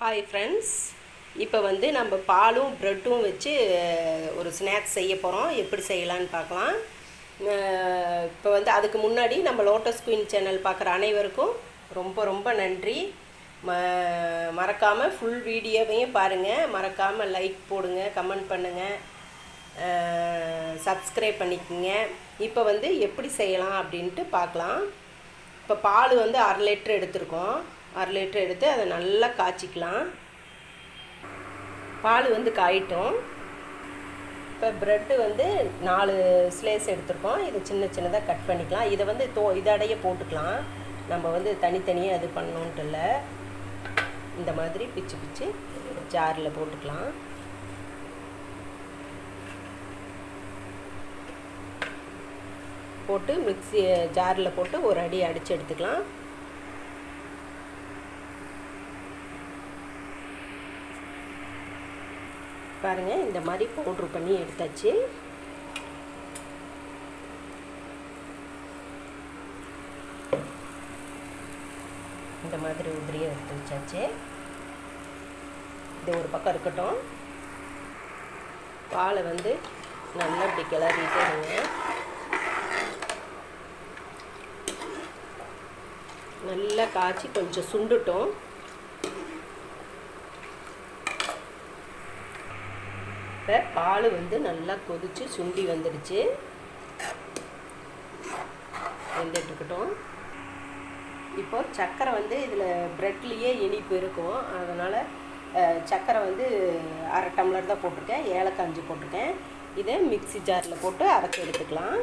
Hi friends இப்போ வந்து நம்ம பாலும் ப்ரெட்டும் வச்சு ஒரு ஸ்நாக்ஸ் செய்ய போகிறோம் எப்படி செய்யலான்னு பார்க்கலாம். இப்போ வந்து அதுக்கு முன்னாடி நம்ம லோட்டஸ் குயின் சேனல் பார்க்குற அனைவருக்கும் ரொம்ப ரொம்ப நன்றி. ம மறக்காமல் ஃபுல் வீடியோவையும் பாருங்கள் மறக்காமல் லைக் போடுங்க கமெண்ட் பண்ணுங்கள் சப்ஸ்கிரைப் பண்ணிக்கோங்க. இப்போ வந்து எப்படி செய்யலாம் அப்படின்ட்டு பார்க்கலாம். இப்போ பால் வந்து அரை லிட்டர் எடுத்திருக்கோம். அரை லிட்டர் எடுத்து அதை நல்லா காய்ச்சிக்கலாம். பால் வந்து காயிட்டும். இப்போ ப்ரெட்டு வந்து நாலு ஸ்லேஸ் எடுத்துருக்கோம். இதை சின்ன சின்னதாக கட் பண்ணிக்கலாம். இதை வந்து தோ இதடைய போட்டுக்கலாம். நம்ம வந்து தனித்தனியாக இது பண்ணணுன்ட்டு இல்லை. இந்த மாதிரி பிச்சு பிச்சு ஜாரில் போட்டுக்கலாம். போட்டு மிக்ஸி ஜாரில் போட்டு ஒரு அடி அடித்து எடுத்துக்கலாம். பாருங்கள் இந்த மாதிரி பவுட்ரு பண்ணி எடுத்தாச்சு. இந்த மாதிரி உதிரியை எடுத்து வச்சாச்சு. இது ஒரு பக்கம் இருக்கட்டும். பாலை வந்து நல்லா இப்படி கிளறிட்டே இருங்க. நல்லா காய்ச்சி கொஞ்சம் சுண்டுட்டோம். இப்போ பால் வந்து நல்லா கொதிச்சு சுண்டி வந்துடுச்சு. வெந்துட்டுருக்கட்டும். இப்போ சர்க்கரை வந்து இதில் ப்ரெட்லேயே இனிப்பு இருக்கும். அதனால் சர்க்கரை வந்து அரை டம்ளர் தான் போட்டிருக்கேன். ஏலக்காய் அஞ்சு போட்டிருக்கேன். இதை மிக்ஸி ஜாரில் போட்டு அரைச்சி எடுத்துக்கலாம்.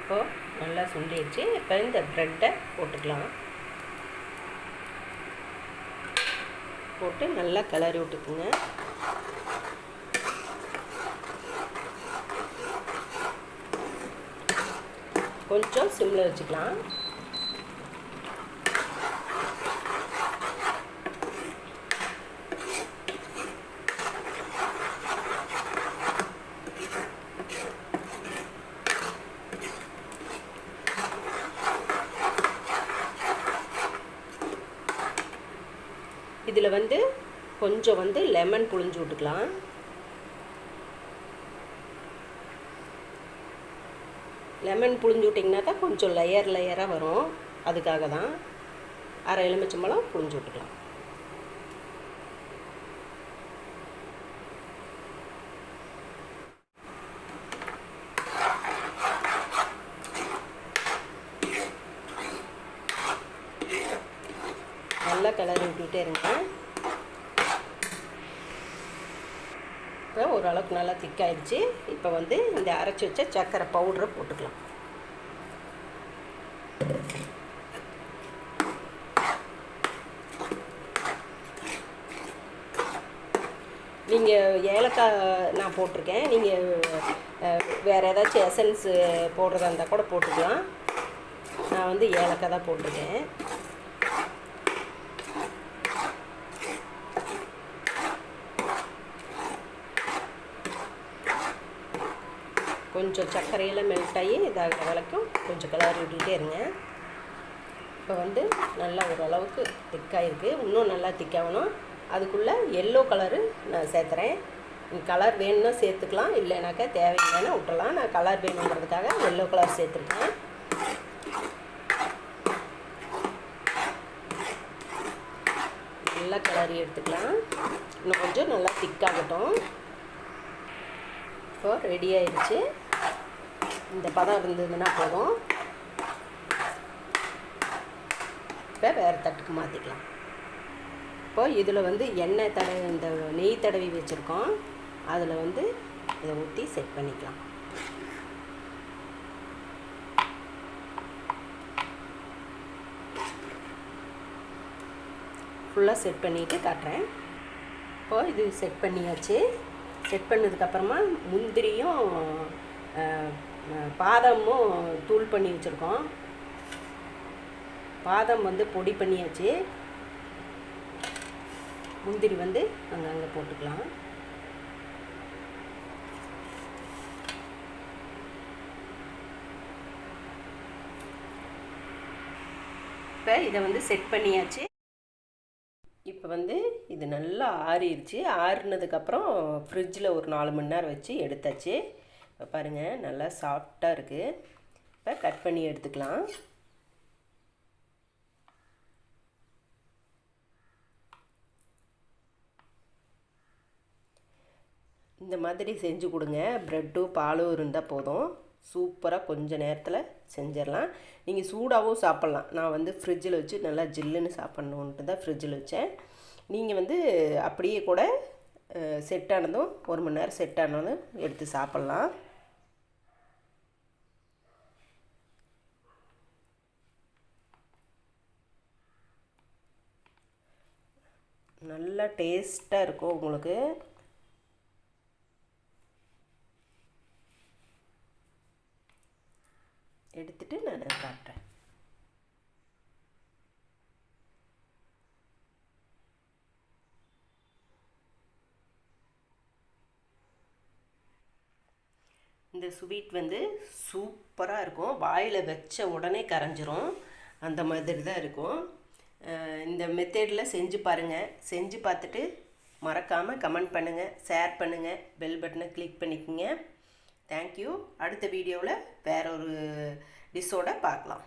இப்போது நல்லா சுண்டிடுச்சு. இப்போ இந்த ப்ரெட்டை போட்டுக்கலாம். போட்டு நல்லா கிளறி விட்டுக்குங்க. கொஞ்சம் சிம்மில் வச்சுக்கலாம். இதில் வந்து கொஞ்சம் வந்து லெமன் புழிஞ்சு விட்டுக்கலாம். லெமன் புழிஞ்சு விட்டிங்கன்னா தான் கொஞ்சம் லேயர் லேயராக வரும். அதுக்காக தான் அரை எலுமிச்சம்பழம் புழிஞ்சு விட்டுக்கலாம். நல்லா கிளறி விட்டுட்டே இருங்க. இப்போ ஓரளவுக்கு நல்லா திக்காயிடுச்சு இப்போ வந்து இந்த அரைச்சி வச்ச சர்க்கரை பவுடரை போட்டுக்கலாம். நீங்கள் ஏலக்காய் நான் போட்டிருக்கேன். நீங்கள் வேறு ஏதாச்சும் எசன்ஸ் போடுறதா இருந்தால் கூட போட்டுக்கலாம். நான் வந்து ஏலக்காய் தான் போட்டிருக்கேன். கொஞ்சம் சர்க்கரையில் மெல்ட் ஆகி இதாகிற வரைக்கும் கொஞ்சம் கலர் விட்டுக்கிட்டே இருங்க. இப்போ வந்து நல்லா ஓரளவுக்கு திக்காயிருக்கு. இன்னும் நல்லா திக்காகணும். அதுக்குள்ளே எல்லோ கலரு நான் சேர்த்துறேன். கலர் வேணும்னா சேர்த்துக்கலாம். இல்லைனாக்கா தேவையில்லைன்னா விட்டலாம் நான் கலர் வேணுங்கிறதுக்காக எல்லோ கலர் சேர்த்துருக்கேன். நல்லா கலரி எடுத்துக்கலாம். இன்னும் கொஞ்சம் நல்லா திக்காகட்டும் இப்போ ரெடி ஆயிடுச்சு. இந்த பதம் இருந்ததுன்னா போதும். இப்போ வேறு தட்டுக்கு மாற்றிக்கலாம் இப்போ இதில் வந்து எண்ணெய் தடவி இந்த நெய் தடவி வச்சுருக்கோம். அதில் வந்து இதை ஊற்றி செட் பண்ணிக்கலாம். ஃபுல்லாக செட் பண்ணிவிட்டு காட்டுறேன். இப்போது இது செட் பண்ணியாச்சு. செட் பண்ணதுக்கப்புறமா முந்திரியும் பாதமும் தூள் பண்ணி வச்சுருக்கோம். பாதம் வந்து பொடி பண்ணியாச்சு. முந்திரி வந்து அங்கங்கே போட்டுக்கலாம். இப்போ இதை வந்து செட் பண்ணியாச்சு. இப்போ வந்து இது நல்லா ஆறிடுச்சு. ஆறுனதுக்கப்புறம் ஃப்ரிட்ஜில் ஒரு நாலு மணி நேரம் வச்சு எடுத்தாச்சு. இப்போ பாருங்கள் நல்லா சாஃப்டாக இருக்குது இப்போ கட் பண்ணி எடுத்துக்கலாம். இந்த மாதிரி செஞ்சு கொடுங்க. ப்ரெட்டும் பாலும் இருந்தால் போதும். சூப்பராக கொஞ்சம் நேரத்தில் செஞ்சிடலாம். நீங்கள் சூடாகவும் சாப்பிட்லாம். நான் வந்து ஃப்ரிட்ஜில் வச்சு நல்லா ஜில்லுன்னு சாப்பிட்ணுன்ட்டு தான் ஃப்ரிட்ஜில் வச்சேன். நீங்கள் வந்து அப்படியே கூட செட் ஆனதும் ஒரு மணி நேரம் செட் ஆனதும் எடுத்து சாப்பிட்லாம். நல்லா டேஸ்ட்டாக இருக்கும் உங்களுக்கு. எடுத்துட்டு நான் காட்டுறேன். இந்த ஸ்வீட் வந்து சூப்பராக இருக்கும். வாயில் வச்ச உடனே கரைஞ்சிரும். அந்த மாதிரி தான் இருக்கும். இந்த மெத்தேடில் செஞ்சு பாருங்கள் செஞ்சு பார்த்துட்டு மறக்காமல் கமெண்ட் பண்ணுங்கள் ஷேர் பண்ணுங்கள் பெல் பட்டனை கிளிக் பண்ணிக்கோங்க. தேங்க்யூ அடுத்த வீடியோவில் வேற ஒரு டிஷ்ஷோட பார்க்கலாம்.